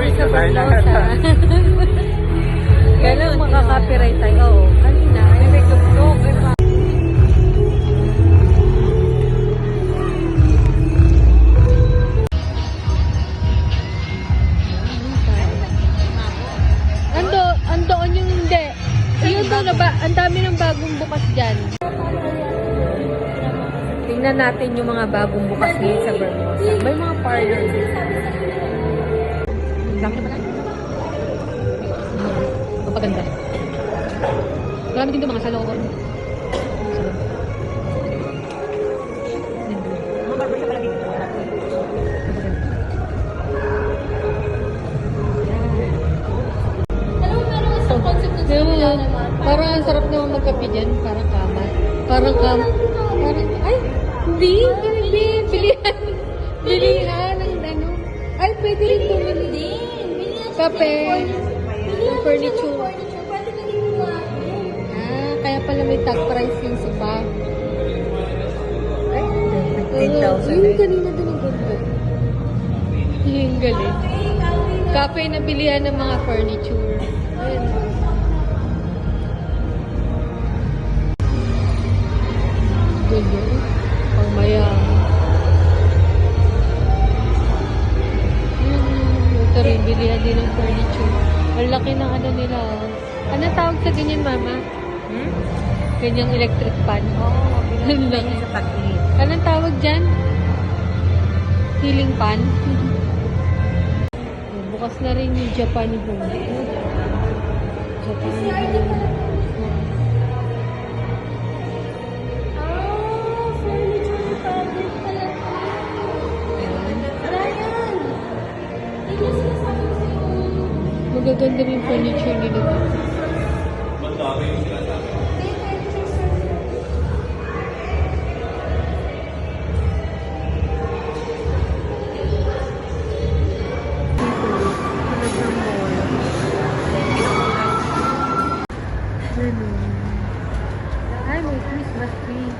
kami sa Barbosa. Ganun, Ayun, makaka-copyright tayo. Oo, kanina. Ay, may tuktok. Ay, pa. Ando, andoon yung hindi. Yun doon na ba, ang dami ng bagong bukas dyan. Tingnan natin yung mga bagong bukas ngayon sa Barbosa. May mga parlor din. Dami na pala. Kapaganda. Marami din doon mga. Yung, parang ang sarap naman magkape dyan. Parang kama. Parang kam. Parang, ay, hindi. Hindi. Bilihan. Bilihan ng ano. Ay, pwede rin bumili. Kape. Furniture. Ah, kaya pala may tag price yung spa. Ay, 15,000 Yung kanina din ang ganda. Yung galing. Kape na bilihan ng mga furniture. Ayun. Ganyan, mama? Hmm? Ganyang electric fan. Oo, Ang laki. sa tag-init. Anong tawag dyan? Healing pan? Bukas na rin yung Japan home. Japan home. Magaganda rin yung furniture nila. Ay, may Christmas tree.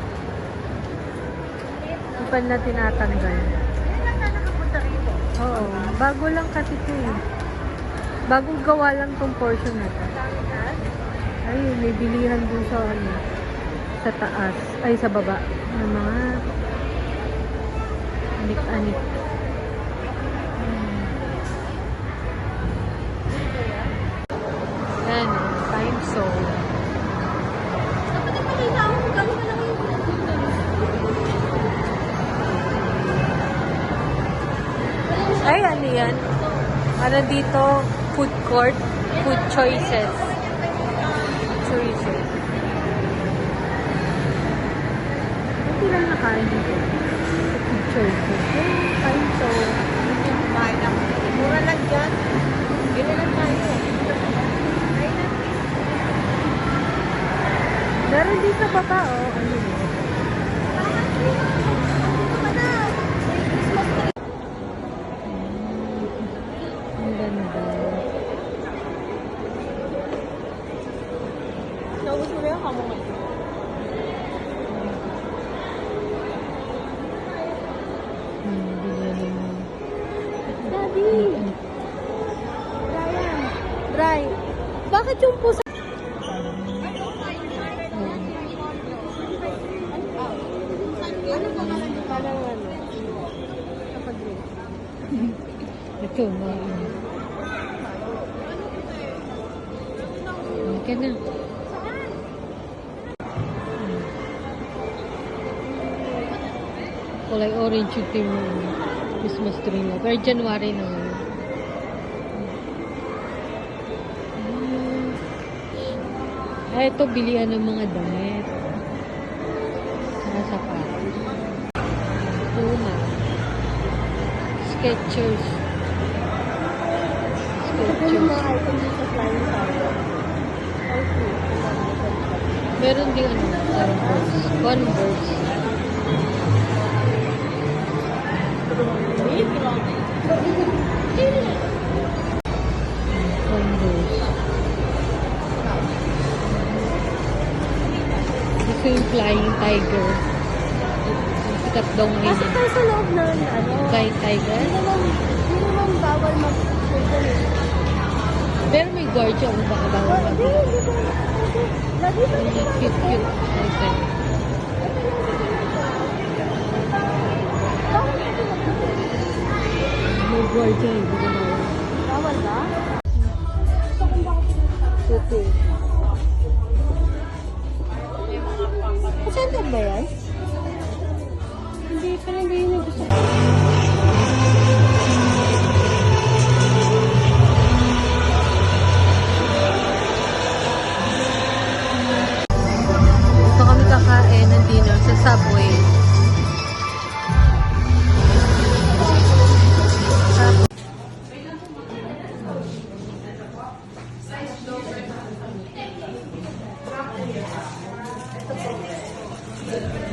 Hindi pa na tinatanggal. Oo, bago lang kasi ito eh. Bagong gawa lang tong portion na to. Ay, may bilihan dun sa ano, sa taas, ay sa baba, ng mga anik-anik. Hmm. Yan, time zone. Ay, ano yan? Ano dito? Food court? Food choices. Choices. Hindi lang nakain dito. Food choices. Ay, time zone. Mura lang dyan. Bili lang tayo. Meron din sa baba, oh. Ano yun? Ang ganda. Kamo ngayon. Hmm, bigyan naman. Daddy! Brian! Bri! Bakit yung pusa? Ano ano? Ito, mga ano. Halika na. Kulay orange yung team mo. Christmas tree na. Pero January na ngayon. Hmm. Ah, ito, bilihan ng mga damit. Saka sapatos. Puma. Skechers. Skechers. Meron din ano, Converse. Converse. Gusto yung Flying Tiger. Sikat daw Kasi ngayon. tayo sa loob na ano. Flying Tiger? Hindi naman, hindi naman bawal mag-purchase Pero may guard siya, baka bawal mag Lagi pa Cute, cute, cute. Okay. May guard siya, hindi ko bawal. Bawal ba? Tutu.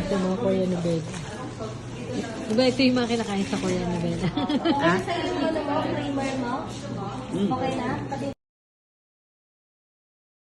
Ito mga Korean novela. Diba ito yung mga kinakain sa Korean novela? Sa iyo mo, creamer mo? Okay na?